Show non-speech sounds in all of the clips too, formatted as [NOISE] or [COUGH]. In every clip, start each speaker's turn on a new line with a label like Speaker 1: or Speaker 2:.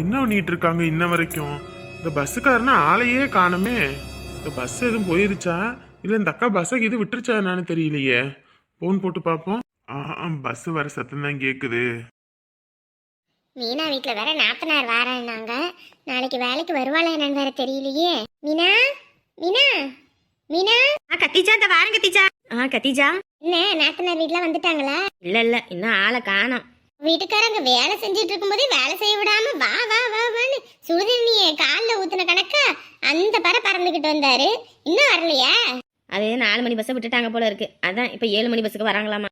Speaker 1: என்ன பண்ணிட்டு இருக்காங்க இன்ன வரைக்கும்? இந்த பஸ்ஸுக்காரனா ஆளையே காணுமே. இந்த பஸ் எதுவும் போயிருச்சா? இல்ல இந்த அக்கா பஸ்ஸை இது விட்டுருச்சா என்னன்னு தெரியலையே. போன் போட்டு பார்ப்போம். ஆ பஸ் வர சத்தம் தான் கேக்குது.
Speaker 2: மீனா வீட்டில் வேற நாத்தனார் வாரேன்னாங்க. நாளைக்கு வேலைக்கு வருவாளா என்னன்னு வேற தெரியலையே. மீனா? மீனா? மீனா?
Speaker 3: ஆ கத்திஜா இந்த வாரம் கத்திஜா ஆ கத்திஜா
Speaker 2: என்ன நாத்தனார் வீட்டில் வந்துட்டாங்களா?
Speaker 3: இல்ல இல்ல இன்னும் ஆளை காணோம்.
Speaker 2: வீட்டுக்காரங்க வேலை செஞ்சுட்டு இருக்கும்போதே வேலை செய்ய விடாம வா வா வா வான்னு சுடுதண்ணிய காலில் ஊத்துன கணக்கா அந்த பற பறந்துக்கிட்டு வந்தாரு. இன்னும் வரலையா?
Speaker 3: அது நாலு மணி பஸ்ஸை விட்டுட்டாங்க போல இருக்கு. அதான் இப்ப ஏழு மணி பஸ்ஸுக்கு வராங்களாமா.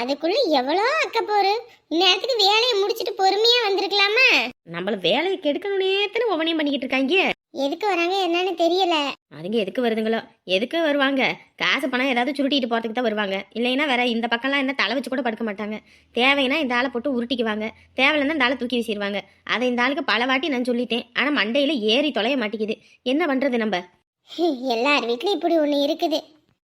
Speaker 2: அதுக்குள்ள எவ்வளோ அக்கப்போரு இந்நேரத்துக்கு வேலையை முடிச்சிட்டு பொறுமையா வந்திருக்கலாமா?
Speaker 3: நம்மள வேலையை கெடுக்கணும்னேத்தன ஒவ்வொன்றையும் பண்ணிக்கிட்டு இருக்காங்க?
Speaker 2: எதுக்கு வராங்க என்னன்னு தெரியல.
Speaker 3: அதுங்க எதுக்கு வருதுங்களோ? எதுக்கு வருவாங்க? காசு பணம் ஏதாவது சுருட்டிட்டு போறதுக்கு தான் வருவாங்க. இல்லைன்னா வேற இந்த பக்கம்லாம் என்ன தலை வச்சு கூட படுக்க மாட்டாங்க. தேவைன்னா இந்த ஆளை போட்டு உருட்டிக்குவாங்க. தேவையில்லைன்னா இந்த ஆளை தூக்கி வீசிடுவாங்க அதை இந்த ஆளுக்கு பல வாட்டி நான் சொல்லிட்டேன். ஆனா மண்டையில ஏறி தொலைய மாட்டேங்குது. என்ன பண்றது நம்ம?
Speaker 2: எல்லார் வீட்லயும் இப்படி ஒண்ணு இருக்குது.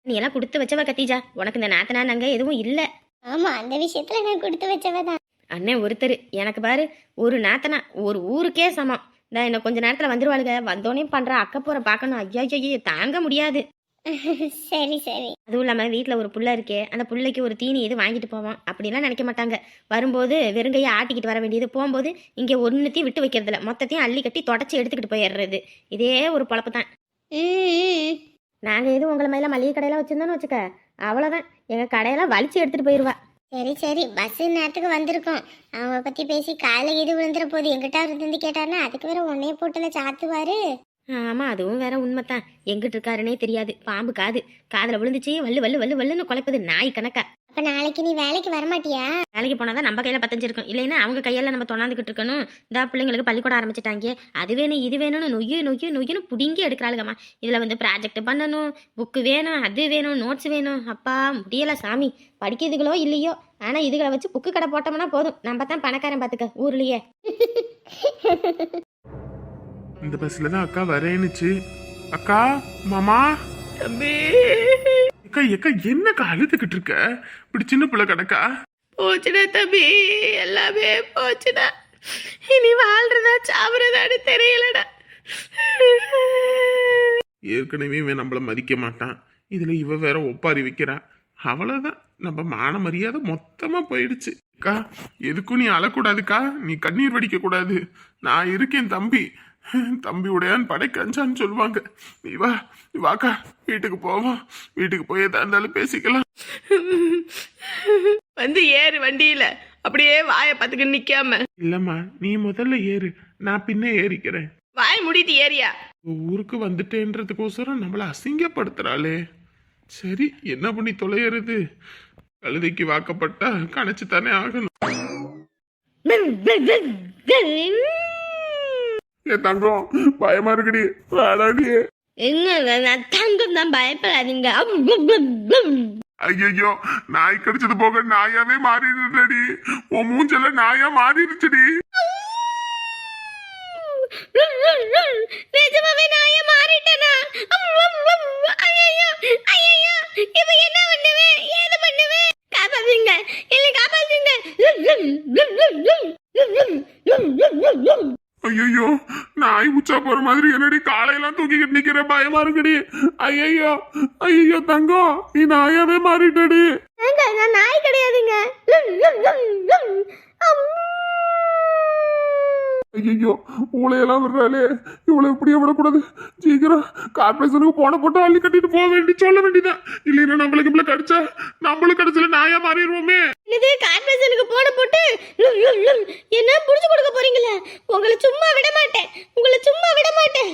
Speaker 3: நீ எல்லாம் கொடுத்து வச்சவ கத்திஜா. உனக்கு இந்த நாத்தனா நாங்க எதுவும் இல்ல.
Speaker 2: ஆமா அந்த விஷயத்துல நான் கொடுத்து வச்சவதான்.
Speaker 3: அண்ணன் ஒருத்தர். எனக்கு பாரு ஒரு நாத்தனா ஒரு ஊருக்கே சமம். இந்த இன்னும் கொஞ்ச நேரத்துல வந்துருவாளுங்க வந்தோடனே பண்ற அக்க போற பார்க்கணும் ஐயா ஐயோ தாங்க முடியாது. [LAUGHS]
Speaker 2: சரி சரி.
Speaker 3: அதுவும் இல்லாம வீட்ல ஒரு புள்ள இருக்கே. அந்த புள்ளைக்கு ஒரு தீனி இது வாங்கிட்டு போவோம் அப்படிலாம் நினைக்க மாட்டாங்க. வரும்போது வெறுங்கையை ஆட்டிக்கிட்டு வர வேண்டியது. போகும்போது இங்க ஒன்னுத்தையும் விட்டு வைக்கிறதில்ல. மொத்தத்தையும் அள்ளி கட்டி தொடச்சி எடுத்துக்கிட்டு போயிடுறது இதே ஒரு பொழப்பு தான்
Speaker 2: ம்,
Speaker 3: நாங்க எதுவும் உங்களை மேல மளிகை கடையெல்லாம் வச்சிருந்தோம்னு வச்சுக்க. அவ்வளவுதான். எங்க கடையெல்லாம் வலிச்சு எடுத்துட்டு போயிருவா.
Speaker 2: சரி சரி. பஸ் நேரத்துக்கு வந்திருக்கோம். அவங்க பத்தி பேசி காலையில் இது விழுந்துற போது எங்கிட்ட அவர் இருந்து கேட்டாருன்னா அதுக்கு வேற உன்னைய போட்டுல சாத்துவாரு.
Speaker 3: ஆமா அதுவும் வேற உண்மைதான். எங்கிட்டு இருக்காருன்னே தெரியாது. பாம்பு காது. காதில் விழுந்துச்சு. வல்லு வல்லு வல்லு வல்லுன்னு குலைப்பது நாய் கணக்கா.
Speaker 2: அப்ப நாளைக்கு நீ வேலைக்கு வரமாட்டியா?
Speaker 3: வேலைக்கு போனாதான் நம்ம கையில பத்தஞ்சு இருக்கும். இல்லைன்னா அவங்க கையால நம்ம தொண்ணாந்துக்கிட்டு இருக்கணும். இந்த பிள்ளைங்களுக்கு பள்ளிக்கூடம் ஆரம்பிச்சிட்டாங்க. அது வேணும் இது வேணும்னு நொய்யு நொய்யு நொய்யுன்னு புடுங்கி எடுக்கிறாளுங்கம்மா இதுல வந்து ப்ராஜெக்ட் பண்ணணும் புக்கு வேணும் அது வேணும் நோட்ஸ் வேணும். அப்பா முடியல சாமி. படிக்கிறதுகளோ இல்லையோ ஆனா இதுகளை வச்சு புக்கு கடை போட்டோம்னா போதும். நம்ம தான் பணக்காரன் பாத்துக்க ஊர்லயே.
Speaker 1: இந்த பஸ்ல தான் அக்கா வரேனுச்சு அக்கா மாமா.
Speaker 4: தம்பி.
Speaker 1: அக்கா எக்கா என்னக்கா அழுதுகிட்டு இருக்க? இப்படி சின்ன பிள்ளை கிடக்கா
Speaker 4: போச்சுடா தம்பி எல்லாமே போச்சுடா. இனி வாழ்றதா சாவுறதான்னு தெரியலடா.
Speaker 1: ஏற்கனவே இவன் நம்மள மதிக்க மாட்டான். இதுல இவ வேற ஒப்பாரி வைக்கிறா. அவ்வளவுதான். நம்ம மான மரியாதை மொத்தமா போயிடுச்சு. அக்கா எதுக்கும் நீ அழக்கூடாதுக்கா. நீ கண்ணீர் வடிக்க கூடாது நான் இருக்கேன் தம்பி. தம்பி உடையான் படைக்கஞ்சான்னு சொல்லுவாங்க. நீ வா நீ வாக்கா வீட்டுக்கு போவோம். வீட்டுக்கு போய் எதா இருந்தாலும் பேசிக்கலாம்.
Speaker 4: வந்து ஏறு வண்டியில. அப்படியே வாயை பார்த்துக்கிட்டு நிக்காம.
Speaker 1: இல்லம்மா நீ முதல்ல ஏறு. நான் பின்ன ஏறிக்கிறேன்.
Speaker 4: வாய் மூடிட்டு ஏறியா?
Speaker 1: ஊருக்கு வந்துட்டேன்றதுக்கோசரம் நம்மள அசிங்கப்படுத்துறாளே. சரி என்ன பண்ணி தொலையறது? கழுதைக்கு வாக்கப்பட்டா கணைச்சு தானே ஆகணும் என் தங்கம் பயமா இருக்குடி. வேடாடி
Speaker 3: என்ன நான் தங்கம் தான் பயப்படாதீங்க.
Speaker 1: ஐயோ நாய் கடிச்சது போக நாயாவே மாறிடுடி உன் மூஞ்சல நாயா மாறிடுச்சுடி.
Speaker 3: நிஜமாவே ஏன் மாறிட்டேனா? ஐயோ ஐயோ இப்ப என்ன பண்ணுவேன் ஏது பண்ணுவேன் காப்பாத்துங்க இல்ல காப்பாத்துங்க.
Speaker 1: ஐயோ நாய் உச்சா போற மாதிரி என்னடி காலையெல்லாம் தூக்கிக்கிட்டு நிக்கிற? பயமா இருக்குடி. ஐயோ ஐயோ தங்கம் நீ நாயாவே மாறிட்டடி.
Speaker 3: நான் நாய் கிடையாதுங்க.
Speaker 1: ஐயோ ஊழையெல்லாம் விடுறாளே இவ்வளவு இப்படியே விடக்கூடாது சீக்கிரம் கார்பரேஷனுக்கு போன போட்டு அள்ளி கட்டிட்டு போக வேண்டி சொல்ல வேண்டியதான் இல்லைன்னா நம்மளுக்கு இப்படி கடிச்சா நம்மளும் கடிச்சல நாயா மாறிடுவோமே
Speaker 3: இது கார்பரேஷனுக்கு போட போட்டு என்ன புடிச்சு கொடுக்க போறீங்களா உங்களை சும்மா விட மாட்டேன் உங்களை சும்மா விட மாட்டேன்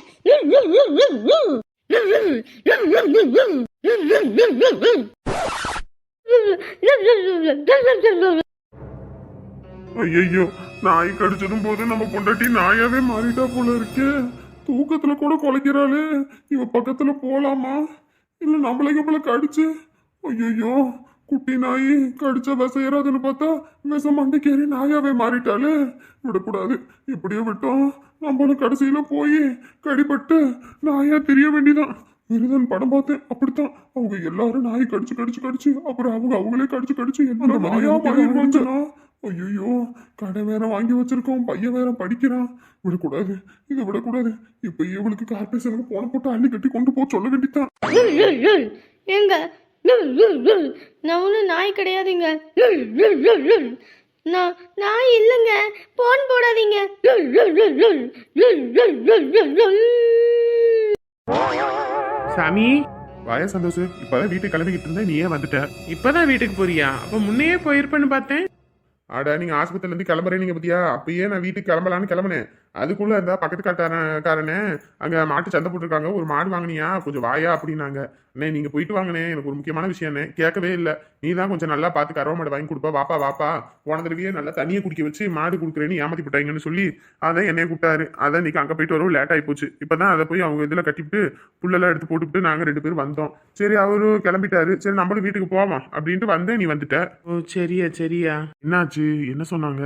Speaker 1: ஐயோ நாய் கடிச்சதும் போது நம்ம பொண்டாட்டி நாயாவே மாறிட்டா போல இருக்கே. தூக்கத்துல கூட குலைக்கிறாளே. இவ பக்கத்துல போலாமா? இல்ல நம்மளுக்கு இப்பல கடிச்சு? ஐயோ குட்டி நாய் கடிச்சா விசையறாதுன்னு பார்த்தா விச மண்டைக்கேறி நாயாவே மாறிட்டாளே. விடக்கூடாது. இப்படியே விட்டோம். நம்மளும் கடைசியில போய் கடிபட்டு நாயா தெரிய வேண்டிதான். விருதன் படம் பார்த்தேன். அப்படித்தான். அவங்க எல்லாரும் நாய் கடிச்சு கடிச்சு கடிச்சு அப்புறம் அவங்க அவங்களே கடிச்சு கடிச்சு என்ன நாயா மாறிடுவாங்கன்னா
Speaker 5: ஐயோ கடை வேற வாங்கி வச்சிருக்கோம் பையன் வேற படிக்கிறான் விடக்கூடாது இதை விடக்கூடாது இப்ப இவளுக்கு கார்பரேஷனுக்கு போன போட்டு அள்ளி கட்டி கொண்டு போ சொல்ல வேண்டித்தான்
Speaker 3: லுல். நான் ஒன்றும் நாய் கிடையாதுங்க. நான் நாய் இல்லைங்க போன் போடாதீங்க.
Speaker 1: சாமி
Speaker 5: வாய சந்தோஷ் இப்பதான் வீட்டுக்கு கிளம்பிக்கிட்டு இருந்தேன் நீ ஏன் வந்துட்ட
Speaker 1: இப்பதான் வீட்டுக்கு போறியா அப்ப முன்னையே போயிருப்பேன்னு பார்த்தேன்
Speaker 5: ஆடா நீங்க ஆஸ்பத்திரில இருந்து கிளம்புறீங்க பத்தியா? அப்பயே நான் வீட்டுக்கு கிளம்பலான்னு கிளம்புனேன். அதுக்குள்ள இருந்தா பக்கத்து காட்டாரன் காரனே அங்க மாட்டு சந்தை போட்டிருக்காங்க. ஒரு மாடு வாங்கினியா? கொஞ்சம் வாயா அப்படின்னாங்க. அண்ணே நீங்க போயிட்டு வாங்கண்ணே. எனக்கு ஒரு முக்கியமான விஷயம்னே கேட்கவே இல்லை. நீ தான் கொஞ்சம் நல்லா பார்த்து கறவை மாடு வாங்கி கொடுப்பா. வாப்பா வாப்பா. போன தடவையே நல்லா தண்ணியை குடிக்க வச்சு மாடு கொடுக்குறேன்னு ஏமாத்தி போட்டாங்கன்னு சொல்லி அதை என்னைய கூப்பிட்டாரு. அதை இன்னைக்கு அங்க போயிட்டு வரவும் லேட் ஆகி போச்சு இப்பதான் அதை போய் அவங்க இதுல கட்டிவிட்டு புல்லெல்லாம் எடுத்து போட்டுவிட்டு நாங்க ரெண்டு பேரும் வந்தோம். சரி அவரு கிளம்பிட்டாரு. சரி நம்மளும் வீட்டுக்கு போவோம்? அப்படின்ட்டு வந்தேன் நீ வந்துட்ட.
Speaker 1: ஓ சரியா சரியா.
Speaker 5: என்னாச்சு? என்ன சொன்னாங்க?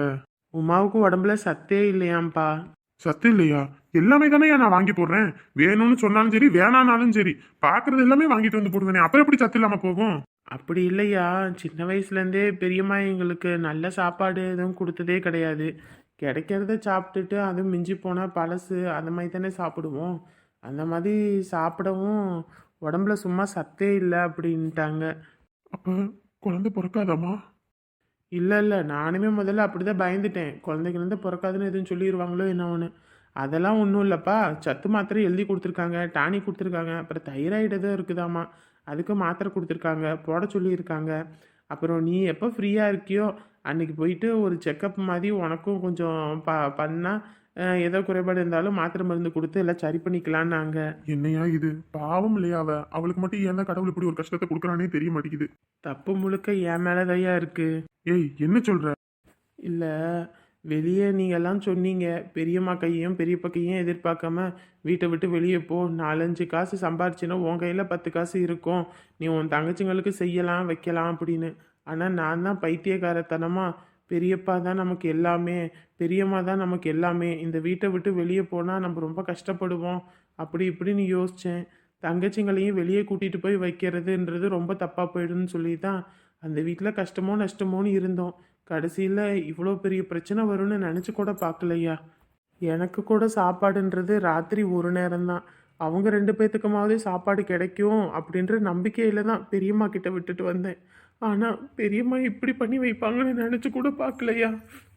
Speaker 1: உமாவுக்கு உடம்புல சத்தே இல்லையாம்ப்பா.
Speaker 5: சத்து இல்லையா? எல்லாமே தானே நான் வாங்கி போடுறேன். வேணும்னு சொன்னாலும் சரி வேணானாலும் சரி. பாக்குறது எல்லாமே வாங்கிட்டு வந்து போடுவேனே. அப்புறம் எப்படி சத்து இல்லாம போகும்?
Speaker 1: அப்படி இல்லையா? சின்ன வயசுலேருந்தே பெரியம்மா எங்களுக்கு நல்ல சாப்பாடு எதுவும் கொடுத்ததே கிடையாது. கிடைக்கிறத சாப்பிட்டுட்டு அதுவும் மிஞ்சி போனால் பழசு அந்த மாதிரி தானே சாப்பிடுவோம். அந்த மாதிரி சாப்பிடவும் உடம்புல சும்மா சத்தே இல்லை அப்படின்ட்டாங்க.
Speaker 5: அப்ப குழந்தை பிறக்காதாமா
Speaker 1: இல்லை இல்லை. நானுமே முதல்ல அப்படி தான் பயந்துட்டேன் குழந்தைங்க பிறக்காதுன்னு எதுவும் சொல்லிடுவாங்களோ என்ன ஒன்று அதெல்லாம் ஒன்றும் இல்லைப்பா. சத்து மாத்திரை எழுதி கொடுத்துருக்காங்க டானிக் கொடுத்துருக்காங்க. அப்புறம் தைராய்டு எதுவும் இருக்குதாம்மா அதுக்கு மாத்திரை கொடுத்துருக்காங்க போட சொல்லியிருக்காங்க. அப்புறம் நீ எப்போ ஃப்ரீயாக இருக்கியோ அன்னைக்கு போயிட்டு ஒரு செக்கப் மாதிரி உனக்கும் கொஞ்சம் ப பண்ணால் ஏதோ குறைபாடு இருந்தாலும் மாத்திரை மருந்து கொடுத்து எல்லாம் சரி பண்ணிக்கலான்னாங்க.
Speaker 5: என்னையா இது? பாவம் இல்லையா அவ? அவளுக்கு மட்டும் ஏன் கடவுள் இப்படி ஒரு கஷ்டத்தை கொடுக்குறானே தெரிய மாட்டேங்குது.
Speaker 1: தப்பு முழுக்க என் மேலே தையா இருக்குது
Speaker 5: ஏய் என்ன சொல்ற?
Speaker 1: இல்லை வெளியே நீங்கள்லாம் சொன்னீங்க. பெரியம்மா கையையும் பெரியப்பா கையையும் எதிர்பார்க்காம வீட்டை விட்டு வெளியே போ. நாலஞ்சு காசு சம்பாரிச்சின்னா உன் கையில் பத்து காசு இருக்கும். நீ உன் தங்கச்சிங்களுக்கு செய்யலாம் வைக்கலாம் அப்படின்னு. ஆனால் நான் தான் பைத்தியக்காரத்தனமாக பெரியப்பா தான் நமக்கு எல்லாமே. பெரியம்மா தான் நமக்கு எல்லாமே. இந்த வீட்டை விட்டு வெளியே போனால் நம்ம ரொம்ப கஷ்டப்படுவோம். அப்படி இப்படின்னு யோசித்தேன் தங்கச்சிங்களையும் வெளியே கூட்டிகிட்டு போய் வைக்கிறதுன்றது ரொம்ப தப்பாக போயிடும்னு சொல்லி தான் அந்த வீட்டில் கஷ்டமோ நஷ்டமோன்னு இருந்தோம். கடைசியில் இவ்வளோ பெரிய பிரச்சனை வரும்னு நினச்சி கூட பார்க்கலையா? எனக்கு கூட சாப்பாடுன்றது ராத்திரி ஒரு நேரம்தான். அவங்க ரெண்டு பேர்த்துக்குமாவது சாப்பாடு கிடைக்கும் அப்படின்ற நம்பிக்கையில் தான் பெரியம்மா கிட்ட விட்டுட்டு வந்தேன். ஆனால் பெரியம்மா இப்படி பண்ணி வைப்பாங்கன்னு நினச்சி கூட பார்க்கலையா?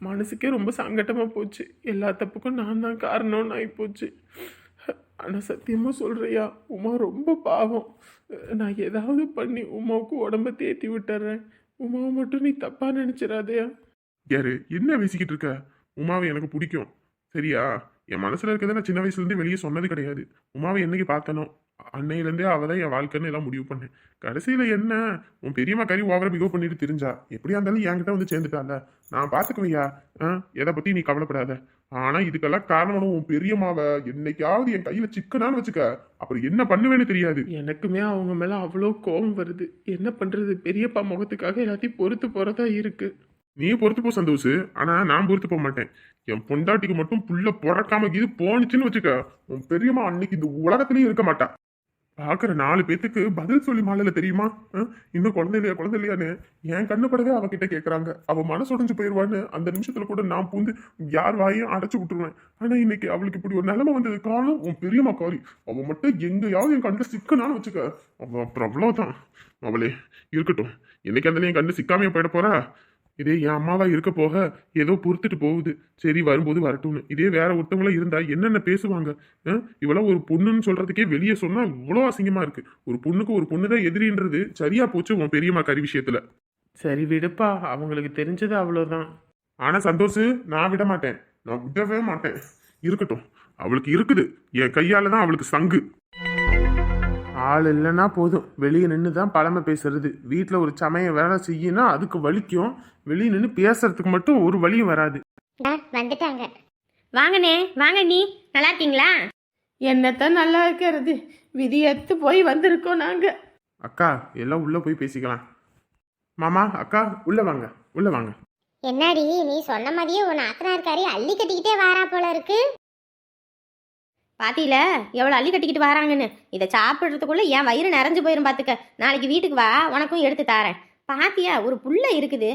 Speaker 1: மனசுக்கே ரொம்ப சங்கட்டமாக போச்சு. எல்லா தப்புக்கும் நான் தான் காரணம்னு ஆகிப்போச்சு ஆனால் சத்தியமாக சொல்கிறியா உமா ரொம்ப பாவம். நான் ஏதாவது பண்ணி உமாவுக்கு உடம்ப தேத்தி விட்டுறேன். உமாவை மட்டும் நீ தப்பாக நினைச்சிடாதயா
Speaker 5: யாரு என்ன பேசிக்கிட்டு இருக்க? உமாவை எனக்கு பிடிக்கும். சரியா? என் மனசுல இருக்கிறத நான் சின்ன வயசுல இருந்து வெளியே சொன்னது கிடையாது. உமாவை என்னைக்கு பார்த்தனோ அன்னையிலேருந்தே அவ தான் என் வாழ்க்கைன்னு எல்லாம் முடிவு பண்ணேன். கடைசியில் என்ன? உன் பெரியம்மா கறி ஓவர பிகோ பண்ணிட்டு தெரிஞ்சா. எப்படியா இருந்தாலும் என்கிட்ட வந்து சேர்ந்துட்டால? நான் பார்த்துக்குவையா ஆ? எதை பற்றி நீ கவலைப்படாத. ஆனா இதுக்கெல்லாம் காரணம் உன் பெரியம்மாவை என்னைக்காவது என் கையில சிக்கனான்னு வச்சுக்க. அப்புறம் என்ன பண்ணுவேன்னு தெரியாது.
Speaker 1: எனக்குமே அவங்க மேலே அவ்வளோ கோபம் வருது. என்ன பண்ணுறது பெரியப்பா முகத்துக்காக எல்லாத்தையும் பொறுத்து போகிறதா இருக்கு.
Speaker 5: நீ பொறுத்து போ சந்தோஷ். ஆனா நான் பொறுத்து போக மாட்டேன். என் பொண்டாட்டிக்கு மட்டும் புள்ள பிறக்காம இது போனுச்சுன்னு வச்சுக்க. உன் பெரியம்மா அன்னைக்கு இந்த உலகத்திலயும் இருக்க மாட்டா. பார்க்குற நாலு பேத்துக்கு பதில் சொல்லி மாலையில் தெரியுமா? இன்னும் குழந்தை இல்லையா குழந்தை இல்லையான்னு என் கண்ணு படவே அவகிட்ட கேட்குறாங்க அவள் மனசு உடஞ்சு போயிடுவான்னு அந்த நிமிஷத்தில் கூட நான் பூந்து யார் வாயும் அடைச்சி விட்டுருவேன். ஆனால் இன்னைக்கு அவளுக்கு இப்படி ஒரு நிலைமை வந்தது. காரணம் உன் பெரியம்மா காரி. அவள் மட்டும் எங்கேயாவது என் கண்ணில் சிக்கனான்னு வச்சுக்க. அவள் அப்புறம் அவ்வளோதான் அவளே இருக்கட்டும். என்னைக்கு அந்த என் கண்ணு சிக்காமையே போயிட போகிறா இதே என் அம்மாவா இருக்க போக ஏதோ பொறுத்துட்டு போகுது. சரி வரும்போது வரட்டும்னு. இதே வேற ஒருத்தவங்களா இருந்தா என்னென்ன பேசுவாங்க? இவள ஒரு பொண்ணுன்னு சொல்றதுக்கே வெளியே சொன்னா இவ்வளோ அசிங்கமா இருக்கு. ஒரு பொண்ணுக்கு ஒரு பொண்ணு தான் எதிரின்றது சரியா போச்சு உன் பெரியம்மா கறி விஷயத்துல.
Speaker 1: சரி விடுப்பா அவங்களுக்கு தெரிஞ்சது அவ்வளோதான்
Speaker 5: ஆனா சந்தோஷ் நான் விட மாட்டேன். நான் விடவே மாட்டேன். இருக்கட்டும். அவளுக்கு இருக்குது. என் கையால தான் அவளுக்கு சங்கு.
Speaker 1: ஆள் இல்லைன்னா போதும். வெளியே நின்று தான் பழமை பேசுறது. வீட்டில் ஒரு சமயம் வேலை செய்யினா அதுக்கு வலிக்கும். வெளியே நின்று பேசுறதுக்கு மட்டும் ஒரு வழியும் வராது.
Speaker 2: வந்துட்டாங்க.
Speaker 3: வாங்கண்ணே வாங்க நீ. நல்லா இருக்கீங்களா?
Speaker 1: என்னத்தான் நல்லா இருக்கிறது. விதியத்து போய் வந்திருக்கோம் நாங்கள் அக்கா எல்லாம் உள்ளே போய் பேசிக்கலாம். மாமா அக்கா உள்ளே வாங்க உள்ளே வாங்க.
Speaker 2: என்னடி நீ சொன்ன மாதிரியே உன் ஆத்தனார்காரி அள்ளி கட்டிக்கிட்டே வாரா போல இருக்கு.
Speaker 3: பாத்தியில எவ்வளோ அள்ளி கட்டிக்கிட்டு வராங்கன்னு. இதை சாப்பிட்றதுக்குள்ள என் வயிறு நிறைஞ்சு போயிரும் பார்த்துக்க நாளைக்கு வீட்டுக்கு வா உனக்கும் எடுத்து தாரேன். பாத்தியா ஒரு புள்ள இருக்குது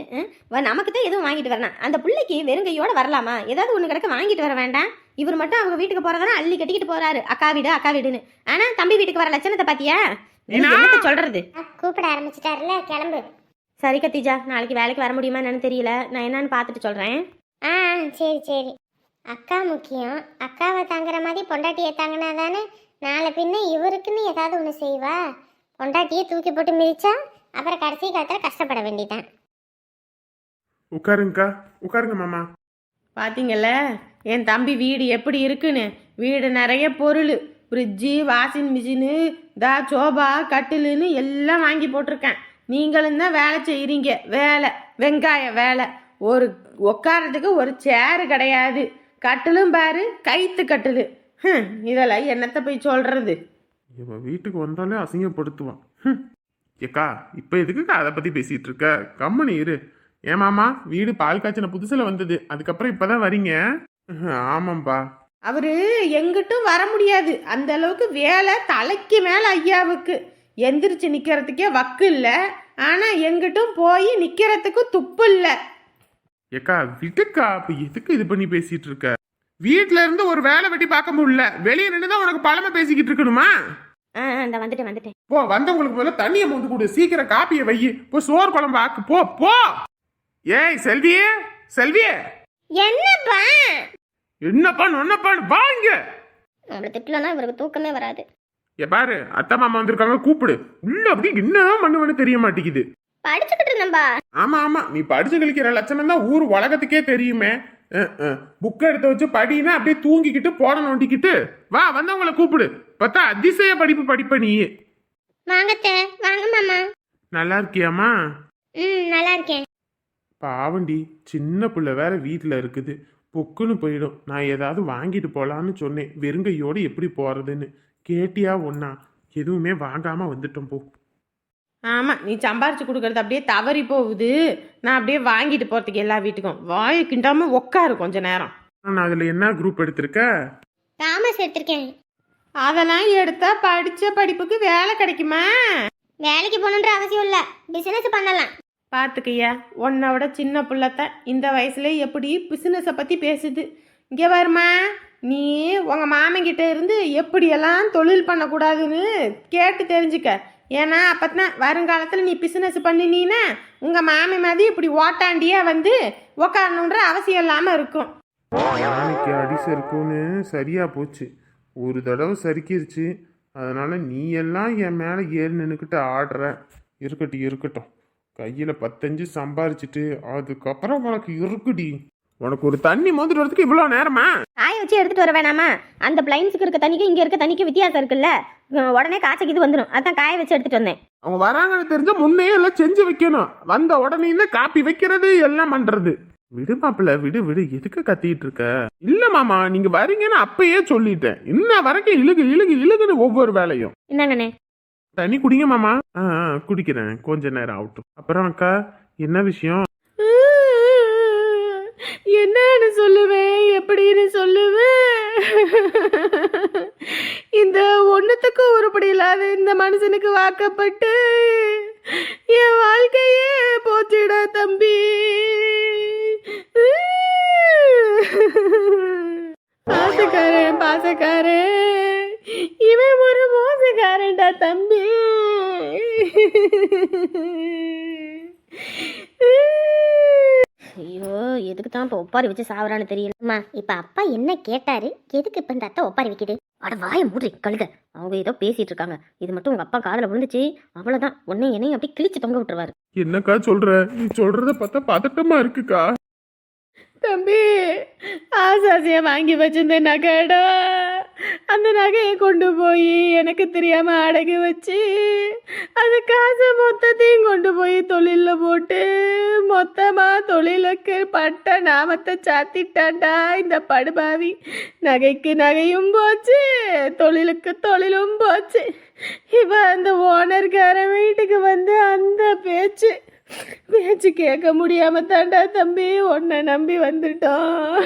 Speaker 3: நமக்கு தான் எதுவும் வாங்கிட்டு வரணும். அந்த புள்ளைக்கு வெறுங்கையோட வரலாமா? ஏதாவது ஒன்று கிடக்க வாங்கிட்டு வர வேண்டாம். இவர் மட்டும் அவங்க வீட்டுக்கு போறதான அள்ளி கட்டிக்கிட்டு போறாரு. அக்கா வீடு அக்கா வீடுன்னு. ஆனா தம்பி வீட்டுக்கு வர லட்சணத்தை பாத்தியா? என்னத்த சொல்றது?
Speaker 2: கூப்பிட ஆரம்பிச்சிட்டாருல கிளம்பு.
Speaker 3: சரி கத்திஜா நாளைக்கு வேலைக்கு வர முடியுமா என்னன்னு தெரியல. நான் என்னன்னு பார்த்துட்டு சொல்றேன்.
Speaker 2: ஆ சரி சரி. அக்கா முக்கியம். அக்காவை தாங்குற மாதிரி பொண்டாட்டியை தாங்கினா தானே நாளை பின்ன இவருக்குன்னு ஏதாவது ஒன்று செய்வா? பொண்டாட்டியை தூக்கி போட்டு மிதிச்சா அப்புறம் கடைசி காலத்தில் கஷ்டப்பட வேண்டியதான்
Speaker 1: உட்காருங்கக்கா. உட்காருங்க மாமா.
Speaker 4: பாத்தீங்கல்ல என் தம்பி வீடு எப்படி இருக்குன்னு? வீடு நிறைய பொருள். ஃப்ரிட்ஜு வாஷிங் மிஷினு தா சோபா கட்டிலுன்னு எல்லாம் வாங்கி போட்டிருக்கேன். நீங்களும் தான் வேலை செய்கிறீங்க வேலை வெங்காய வேலை. ஒரு உட்காரத்துக்கு ஒரு சேரு கிடையாது. கட்டிலும் பாரு கைத்து கட்டிலு. ஹம், இதெல்லாம் என்னத்தை போய் சொல்கிறது
Speaker 1: இவன் வீட்டுக்கு வந்தாலே அசிங்கப்படுத்துவான் ஹம். ஏக்கா இப்போ எதுக்குக்கா அதை பற்றி பேசிகிட்டு இருக்க? கம்மனி இரு. ஏன் மாமா வீடு பால் காய்ச்சின புதுசில் வந்தது. அதுக்கப்புறம் இப்போ தான் வரீங்க? ஹம், ஆமாம்பா.
Speaker 4: அவரு எங்கிட்டும் வர முடியாது. அந்த அளவுக்கு வேலை தலைக்கு மேல ஐயாவுக்கு. எந்திரிச்சு நிக்கிறதுக்கே வக்கு இல்ல. ஆனா எங்கிட்டும் போய் நிக்கிறதுக்கு துப்பு இல்ல.
Speaker 1: ஏக்கா விட்டுக்கா இப்போ எதுக்கு இது பண்ணி பேசிட்டு இருக்க? வீட்ல இருந்து ஒரு வேலை வெட்டி பார்க்க முடியல. வெளியே நின்று தான் உனக்கு பழமை பேசிக்கிட்டு இருக்கணுமா?
Speaker 3: ஆ ஆ, இந்த வந்துட்டேன் வந்துட்டேன்.
Speaker 1: போ வந்தவங்களுக்கு முதல்ல தண்ணியை மொந்து கொடு. சீக்கிரம் காப்பியை வை. போ சோறு குழம்பு ஆக்கு. போ போ. ஏய் செல்வியே செல்வியே.
Speaker 2: என்னப்பா?
Speaker 1: என்னப்பா நொன்னப்பான்னு வாங்க
Speaker 2: நம்மளை திட்டலன்னா இவருக்கு தூக்கமே வராது.
Speaker 1: ஏ பாரு அத்தை மாமா வந்திருக்காங்க கூப்பிடு. உள்ள அப்படி என்ன பண்ணுவேன்னு தெரிய மாட்டேங்குது.
Speaker 2: படிச்சுக்கிட்டு இருந்தேன்பா
Speaker 1: ஆமா ஆமா. நீ படிச்சு கழிக்கிற லட்சணம் தான் ஊர் உலகத்துக்கே தெரியுமே. புக் எடுத்து வச்சு படினா அப்படியே தூங்கிக்கிட்டு போட நோண்டிக்கிட்டு. வா வந்தவங்கள கூப்பிடு. பார்த்தா அதிசய படிப்பு படிப்ப நீ.
Speaker 2: வாங்கத்த வாங்க மாமா.
Speaker 1: நல்லா இருக்கியாமா
Speaker 2: ம் நல்லா இருக்கேன்.
Speaker 1: பாவண்டி சின்ன பிள்ளை வேற வீட்டில் இருக்குது. பொக்குன்னு போயிடும். நான் ஏதாவது வாங்கிட்டு போலான்னு சொன்னேன். வெறுங்கையோடு எப்படி போறதுன்னு. கேட்டியா ஒன்னா எதுவுமே வாங்காம வந்துட்டோம் போ.
Speaker 4: ஆமா நீ சம்பாரிச்சு கொடுக்கறது அப்படியே தவறி போகுது. நான் அப்படியே வாங்கிட்டு போறதுக்கு எல்லா வீட்டுக்கும். வாயை கிண்டாம உட்காரு கொஞ்ச நேரம்.
Speaker 1: நான் அதுல என்ன குரூப் எடுத்திருக்க?
Speaker 2: காமர்ஸ் எடுத்திருக்கேன்.
Speaker 4: அதெல்லாம் எடுத்தா படிச்ச படிப்புக்கு வேலை கிடைக்குமா?
Speaker 2: வேலைக்கு போகணுன்ற அவசியம் இல்லை. பிசினஸ் பண்ணலாம்.
Speaker 4: பார்த்துக்கையா உன்னை விட சின்ன பிள்ளைத்தான் இந்த வயசுல எப்படி பிசினஸை பற்றி பேசுது? இங்கே வருமா நீ உங்கள் மாமன்கிட்ட இருந்து எப்படியெல்லாம் தொழில் பண்ணக்கூடாதுன்னு கேட்டு தெரிஞ்சுக்க. ஏன்னா அப்போ தான் வருங்காலத்தில் நீ பிஸ்னஸ் பண்ணினீன்னா உங்கள் மாமி மாதிரி இப்படி ஓட்டாண்டியாக வந்து உக்காரணுன்ற அவசியம் இல்லாமல் இருக்கும்.
Speaker 1: நாளைக்கு அடி சறுக்கும்னு சரியாக போச்சு. ஒரு தடவை சறுக்கிருச்சு. அதனால் நீ எல்லாம் என் மேலே ஏறி நின்றுக்கிட்டு ஆடுற. இருக்கட்டும் இருக்கட்டும். கையில் பத்தஞ்சு சம்பாரிச்சிட்டு அதுக்கப்புறம் உனக்கு இருக்குடி. உனக்கு ஒரு தண்ணி மோந்துட்டு வரதுக்கு இவ்வளோ நேரமா?
Speaker 3: காய வச்சு எடுத்துட்டு வர வேணாமா? அந்த பிளைன்ஸுக்கு இருக்க தண்ணிக்கும் இங்க இருக்க தண்ணிக்கும் வித்தியாசம் இருக்குல்ல? உடனே காய்ச்சக்கு இது வந்துடும் அதான் காய வச்சு எடுத்துட்டு வந்தேன்.
Speaker 1: அவங்க வராங்கன்னு தெரிஞ்சா முன்னே எல்லாம் செஞ்சு வைக்கணும். வந்த உடனே தான் காப்பி வைக்கிறது எல்லாம் பண்றது. விடு மாப்பிள்ள விடு விடு. எதுக்கு கத்திட்டு இருக்க? இல்ல மாமா நீங்க வரீங்கன்னு அப்பயே சொல்லிட்டேன். இன்ன வரைக்கும் இழுகு இழுகு இழுகுன்னு ஒவ்வொரு வேலையும்.
Speaker 3: இந்தாங்கண்ணே
Speaker 1: தண்ணி குடிங்க மாமா. ஆ ஆ, குடிக்கிறேன். கொஞ்ச நேரம் ஆகட்டும். அப்புறம் அக்கா என்ன விஷயம்?
Speaker 4: என்னன்னு சொல்லுவேன் எப்படின்னு சொல்லுவேன். இந்த ஒன்றுத்துக்கும் உருப்படி இல்லாத இந்த மனுஷனுக்கு வாக்கப்பட்டு என் வாழ்க்கையே போச்சுடா தம்பி. பாசக்காரன் பாசக்காரன். இவன் ஒரு மோசக்காரன்டா தம்பி
Speaker 3: ஐயோ எதுக்கு தான் இப்போ ஒப்பாரி வச்சு சாவறான்னு தெரியல.
Speaker 2: அம்மா இப்ப அப்பா என்ன கேட்டாரு? எதுக்கு இப்ப இந்த அத்தை ஒப்பாரி வைக்குது?
Speaker 3: அட வாய மூடி கழுக. அவங்க ஏதோ பேசிட்டு இருக்காங்க. இது மட்டும் உங்க அப்பா காதுல விழுந்துச்சு. அவ்வளவுதான். உன்னை என்னையும் அப்படியே கிழிச்சு தொங்க விட்டுருவாரு.
Speaker 1: என்னக்கா சொல்ற? நீ சொல்றத பார்த்தா பதட்டமா இருக்குக்கா.
Speaker 4: தம்பி ஆசாசியா வாங்கி வச்சிருந்த நகைடா. அந்த நகையை கொண்டு போய் எனக்கு தெரியாம அடகு வச்சு அது காசை மொத்தத்தையும் கொண்டு போய் தொழிலில் போட்டு மொத்தமா தொழிலுக்கு பட்ட நாமத்தை சாத்திட்டாண்டா இந்த படுபாவி. நகைக்கு நகையும் போச்சு தொழிலுக்கு தொழிலும் போச்சு. இவ அந்த ஓனர்காரன் வீட்டுக்கு வந்து அந்த பேச்சு பேச்சு கேட்க முடியாம தாண்டா தம்பி உன்னை நம்பி வந்துட்டோம்.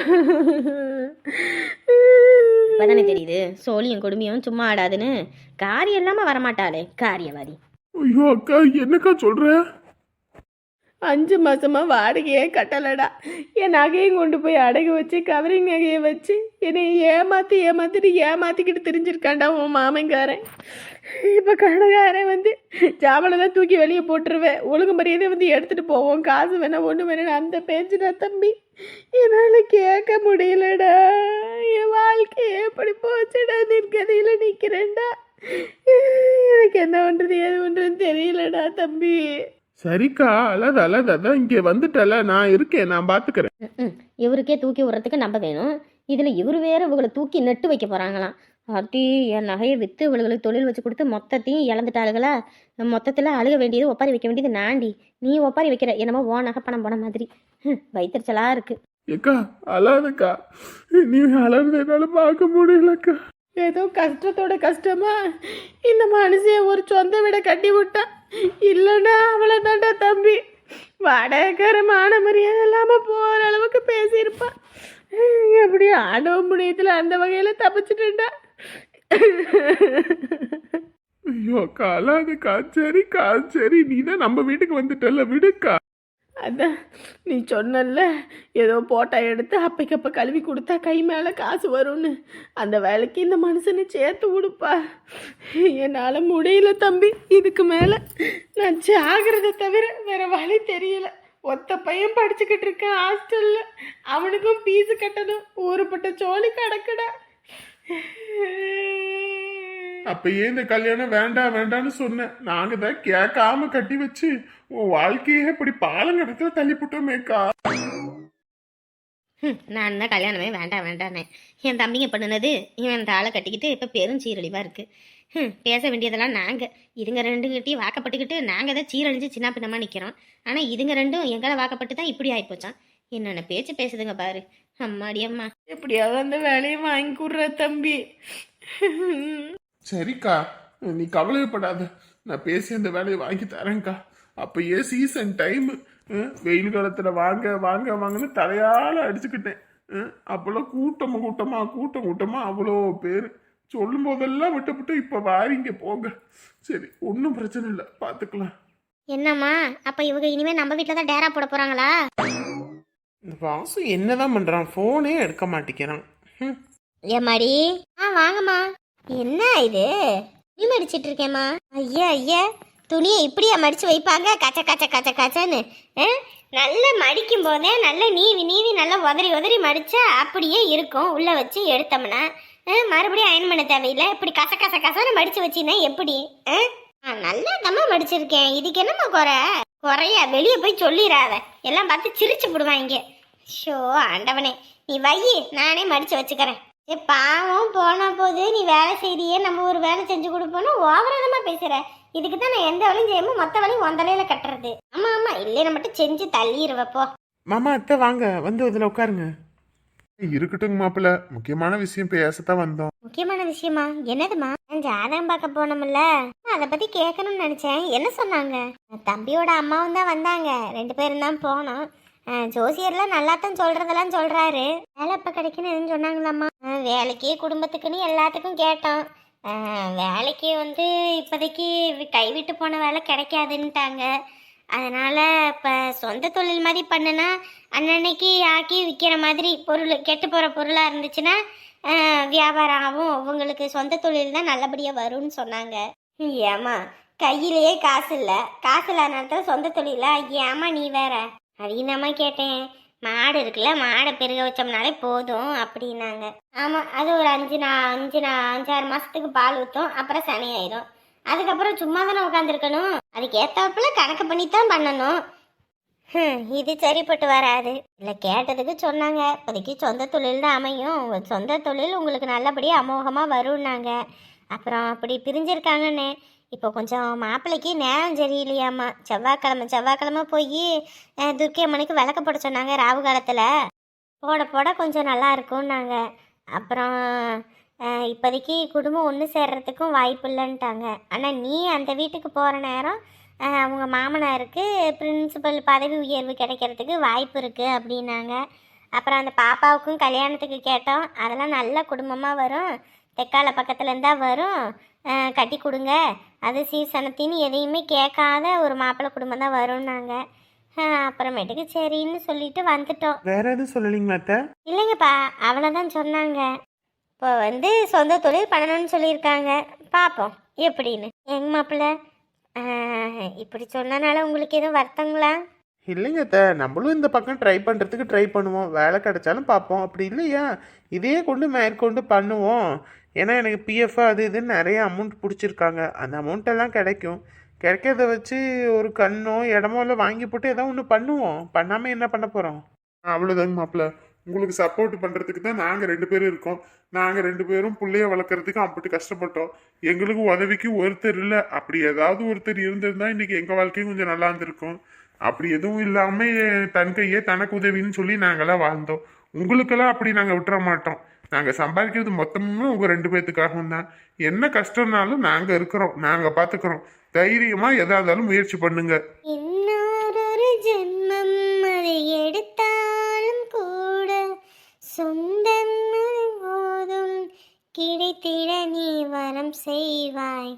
Speaker 3: இப்பதானே தெரியுது? சோழியும் கொடுமையும் சும்மா ஆடாதுன்னு காரியம் இல்லாம வரமாட்டாளே காரியவாதி.
Speaker 1: ஐயோ அக்கா என்னக்கா சொல்ற?
Speaker 4: அஞ்சு மாசமா வாடகையே கட்டலடா. என் நகையும் கொண்டு போய் அடகு வச்சு கவரிங் நகையை வச்சு என்னை ஏமாத்தி ஏமாத்திட்டு ஏமாத்திக்கிட்டு தெரிஞ்சிருக்காண்டா உன் மாமன்காரன். இப்போ கடைக்காரன் வந்து ஜாமலை தான் தூக்கி வெளியே போட்டுருவேன் ஒழுங்கு மரியாதை வந்து எடுத்துட்டு போவோம். காசு வேணா ஒன்று வேணும் அந்த பேச்சுடா தம்பி என்னால் கேட்க முடியலடா. என் வாழ்க்கை எப்படி போச்சுடா? நிற்கதையில் நிற்கிறேன்டா எனக்கு என்ன பண்ணுறது ஏது பண்ணுறதுன்னு தெரியலடா தம்பி.
Speaker 1: சரிக்கா அழாத அழாத. அதான் இங்கே வந்துட்டல நான் இருக்கேன் நான் பார்த்துக்கிறேன்
Speaker 3: இவருக்கே தூக்கி விடுறதுக்கு நம்ம வேணும். இதில் இவர் வேற இவங்களை தூக்கி நட்டு வைக்க போகிறாங்களாம் அட்டி என் நகையை விற்று இவளுகளுக்கு தொழில் வச்சு கொடுத்து மொத்தத்தையும் இழந்துட்டாளுகளா? மொத்தத்தில் அழுக வேண்டியது ஒப்பாரி வைக்க வேண்டியது நாண்டி நீ ஒப்பாரி வைக்கிற என்னமோ ஓ நகை பணம் போன மாதிரி. ஹம், வயிற்றுச்சலாக இருக்குது
Speaker 1: ஏக்கா அழாதக்கா. நீ அழறது என்னால பார்க்க முடியலக்கா.
Speaker 4: ஏதோ கஷ்டத்தோட கஷ்டமா? இந்த மனுஷன் ஒரு சொந்த வீடை கட்டி விட்டான். இல்லைன்னா அவளை தாண்டா தம்பி. வாடகைக்கார மான மரியாதை இல்லாமல் போகிற அளவுக்கு பேசியிருப்பான். எப்படி ஆடவ முடியத்தில் அந்த வகையில் தப்பிச்சிட்டேன்டா.
Speaker 1: ஐயோ அக்கா அழாதக்கா சரிக்கா சரி நீ தான் நம்ம வீட்டுக்கு வந்துட்டல விடுக்கா.
Speaker 4: அதான் நீ சொன்னல ஏதோ போட்டா எடுத்து அப்பைக்கப்ப கழுவி கொடுத்தா கை மேலே காசு வரும்னு. அந்த வேலைக்கு இந்த மனுஷனை சேர்த்து கொடுப்பா என்னால் முடியல தம்பி. இதுக்கு மேலே நான் ஜாகிறத தவிர வேற வழி தெரியல. ஒத்த பையன் படிச்சுக்கிட்டு இருக்கேன் ஹாஸ்டலில் அவனுக்கும் ஃபீஸு கட்டணும். ஊருப்பட்ட சோழி கிடக்குடா.
Speaker 1: அப்பயே இந்த கல்யாணம் வேண்டாம் வேண்டாம்னு சொன்னேன். நாங்க தான் கேட்காம கட்டி வச்சு உன் வாழ்க்கையே இப்படி பாலங்கடத்துல தள்ளி
Speaker 3: போட்டோமேக்கா. நான் தான் கல்யாணமே வேண்டாம் வேண்டானே என் தம்பிங்க பண்ணுனது இவன் இந்த ஆளை கட்டிக்கிட்டு இப்போ பெரும் சீரழிவாக இருக்குது பேச வேண்டியதெல்லாம் நாங்கள் இதுங்க ரெண்டுகிட்டையும் வாக்கப்பட்டுக்கிட்டு நாங்கள் தான் சீரழிஞ்சு சின்ன பின்னமாக நிற்கிறோம் ஆனால் இதுங்க ரெண்டும் எங்களை வாக்கப்பட்டு தான் இப்படி ஆகிப்போச்சான் என்னென்ன பேச்சு பேசுதுங்க பாரு. அம்மாடி அம்மா.
Speaker 4: எப்படியாவது அந்த வேலையை வாங்கி கொடுற தம்பி.
Speaker 1: சரிக்கா நீ கவலைப்படாத. நான் பேசி அந்த வேலையை வாங்கி தரேன்க்கா. அப்பயே சீசன் டைம் வெயில் காலத்துல வாங்க வாங்க வாங்கன்னு தலையால அடிச்சுக்கிட்டேன். அப்பெல்லாம் கூட்டமா கூட்டமா கூட்டம் கூட்டமா அவ்வளோ பேர். சொல்லும் போதெல்லாம் விட்டு விட்டு இப்ப வாரிங்க போங்க. சரி ஒன்றும் பிரச்சனை இல்லை. பார்த்துக்கலாம்
Speaker 2: என்னம்மா அப்போ இவங்க இனிமேல் நம்ம வீட்டில் தான் டேரா போட போகிறாங்களா
Speaker 1: இந்த வாசு என்னதான் பண்றான்? போனே எடுக்க மாட்டேங்கிறான். ம்.
Speaker 2: ஏமாடி ஆ வாங்கம்மா. என்ன இது? துணி மடிச்சிட்டு இருக்கேம்மா. ஐயா ஐயா. துணியை இப்படியா மடிச்சு வைப்பாங்க? கச்ச கச்ச கச்ச கச்சன்னு. ஆ? நல்லா மடிக்கும் போதே நல்லா நீவி நீவி நல்லா உதறி உதறி மடிச்சா அப்படியே இருக்கும். உள்ள வச்சு எடுத்தோம்னா. ஆ, மறுபடியும் அயன் பண்ண தேவையில்லை. இப்படி கச கச கசன்னு மடிச்சு வச்சினா எப்படி? ஆ? நல்லா தம்மா மடிச்சிருக்கேன். இதுக்கு என்னம்மா குறை? குறையா வெளியே போய் சொல்லிடாத எல்லாம் பார்த்து சிரிச்சு போடுவாங்க. ஷோ ஆண்டவனே. நீ வை நானே மடிச்சு வச்சுக்கிறேன். ஏ பாவம் போன போது நீ வேலை செய்றியே நம்ம ஒரு வேலை செஞ்சு கொடுப்போம்னு ஓவரதமா பேசுற. இதுக்கு தான் நான் எந்த வேலையும் செய்யாம மொத்த வேலையும் ஒந்தலையில கட்டுறது. ஆமா ஆமா இல்லைன்னா மட்டும் செஞ்சு தள்ளிடுவப்போ
Speaker 1: மாமா அத்தை வாங்க. வந்து அதில் உட்காருங்க. இருக்கட்டுங்க மாப்பிள்ள. முக்கியமான விஷயம் பேசத்தான் வந்தோம்.
Speaker 2: முக்கியமான விஷயமா? என்னதுமா நான் ஜாதகம் பார்க்க போனோம்ல. அதை பத்தி கேட்கணும்னு நினைச்சேன். என்ன சொன்னாங்க? தம்பியோட அம்மாவும் தான் வந்தாங்க. ரெண்டு பேரும் தான் போனோம். ஜோசியர்லாம் நல்லா தான் சொல்றதெல்லாம் சொல்றாரு. வேலை எப்ப கிடைக்குன்னு சொன்னாங்களாம்மா? வேலைக்கு குடும்பத்துக்குன்னு எல்லாத்துக்கும் கேட்டோம். வேலைக்கு வந்து இப்போதைக்கு கைவிட்டு போன வேலை கிடைக்காதுன்ட்டாங்க. அதனால் இப்போ சொந்த தொழில் மாதிரி பண்ணுனா அன்னன்னைக்கு ஆக்கி விற்கிற மாதிரி பொருள் கெட்டு போகிற பொருளாக இருந்துச்சுன்னா வியாபாரம் ஆகும் அவங்களுக்கு சொந்த தொழில் தான் நல்லபடியாக வரும்னு சொன்னாங்க. ஏமா கையிலேயே காசு இல்லை. காசு இல்லாத நேரத்தில் சொந்த தொழிலா? ஏமா நீ வேற? அதிகமா கேட்டேன். மாடு இருக்குல்ல மாடை பெருக வச்சோம்னாலே போதும் அப்படின்னாங்க. ஆமாம் அது ஒரு அஞ்சு நா அஞ்சு நா அஞ்சாறு மாதத்துக்கு பால் ஊற்றும் அப்புறம் சனி ஆயிரும் அதுக்கப்புறம் சும்மா தானே உட்காந்துருக்கணும் அதுக்கு ஏத்தாப்புல கணக்கு பண்ணி தான் பண்ணணும் இது சரிப்பட்டு வராது. இல்லை கேட்டதுக்கு சொன்னாங்க. இப்போதைக்கு சொந்த தொழில் தான் அமையும். உங்கள் சொந்த தொழில் உங்களுக்கு நல்லபடியாக அமோகமாக வரும்னாங்க. அப்புறம் அப்படி பிரிஞ்சிருக்காங்கன்னு. இப்போ கொஞ்சம் மாப்பிள்ளைக்கு நேரம் சரியில்லையாம்மா. செவ்வாய்க்கிழமை செவ்வாய்க்கிழமை போய் துர்க்கி அம்மனுக்கு விளக்க போட சொன்னாங்க ராவு காலத்தில். போட போட கொஞ்சம் நல்லா இருக்கும்னாங்க. அப்புறம் இப்போதைக்கு குடும்பம் ஒன்று சேர்றதுக்கும் வாய்ப்பு இல்லைன்ட்டாங்க. ஆனால் நீ அந்த வீட்டுக்கு போகிற நேரம் அவங்க மாமனாருக்கு பிரின்சிபல் பதவி உயர்வு கிடைக்கிறதுக்கு வாய்ப்பு இருக்குது அப்படின்னாங்க. அப்புறம் அந்த பாப்பாவுக்கும் கல்யாணத்துக்கு கேட்டோம். அதெல்லாம் நல்ல குடும்பமாக வரும். தெக்கால பக்கத்துலேருந்தா வரும். கட்டி கொடுங்க. அது சீசனத்தின்னு எதையுமே கேட்காத ஒரு மாப்பிள்ளை குடும்பம் தான் வரும்னாங்க அப்புறமேட்டுக்கு சரின்னு சொல்லிட்டு வந்துட்டோம்.
Speaker 1: வேற எதுவும் சொல்லலைங்களா அத்தை?
Speaker 2: இல்லைங்கப்பா அவ்வளோதான் சொன்னாங்க. இப்போ வந்து சொந்த தொழில் பண்ணணும்னு சொல்லியிருக்காங்க. பார்ப்போம் எப்படின்னு. எங்க மாப்பிள்ள? இப்படி சொன்னனால உங்களுக்கு எதுவும் வருத்தங்களா?
Speaker 1: இல்லைங்க அத்தை நம்மளும் இந்த பக்கம் ட்ரை பண்ணுறதுக்கு ட்ரை பண்ணுவோம். வேலை கிடைச்சாலும் பார்ப்போம் அப்படி இல்லையா? இதையே கொண்டு மேற்கொண்டு பண்ணுவோம். ஏன்னா எனக்கு பிஎஃப் அது இதுன்னு நிறைய அமௌண்ட் பிடிச்சிருக்காங்க. அந்த அமௌண்ட்டெல்லாம் கிடைக்கும். கிடைக்கிறத வச்சு ஒரு கண்ணோ இடமோ இல்லை வாங்கி போட்டு ஏதோ ஒன்று பண்ணுவோம். பண்ணாமல் என்ன பண்ண போகிறோம்
Speaker 5: அவ்வளோதாங்க மாப்பிள்ள. உங்களுக்கு சப்போர்ட் பண்ணுறதுக்கு தான் நாங்கள் ரெண்டு பேரும் இருக்கோம். நாங்கள் ரெண்டு பேரும் பிள்ளைய வளர்க்குறதுக்கு அப்படி கஷ்டப்பட்டோம். எங்களுக்கு உதவிக்கு ஒருத்தர் இல்லை. அப்படி ஏதாவது ஒருத்தர் இருந்திருந்தா இன்னைக்கு எங்கள் வாழ்க்கையும் கொஞ்சம் நல்லா இருந்திருக்கும். அப்படி எதுவும் இல்லாமல் தன் கையே தனக்கு உதவின்னு சொல்லி நாங்களாம் வாழ்ந்தோம். உங்களுக்கெல்லாம் அப்படி நாங்கள் விட்டுற மாட்டோம். நாங்கள் சம்பாதிக்கிறது மொத்தமும் உங்கள் ரெண்டு பேர்த்துக்காகவும் தான். என்ன கஷ்டம்னாலும் நாங்கள் இருக்கிறோம். நாங்கள் பார்த்துக்கிறோம் தைரியமாக எதா இருந்தாலும் முயற்சி பண்ணுங்க.
Speaker 2: இன்னொரு ஜென்மம் அதை எடுத்தாலும் கூட சொந்தம் போதும். கிடைத்திட நீ வரம் செய்வாய்.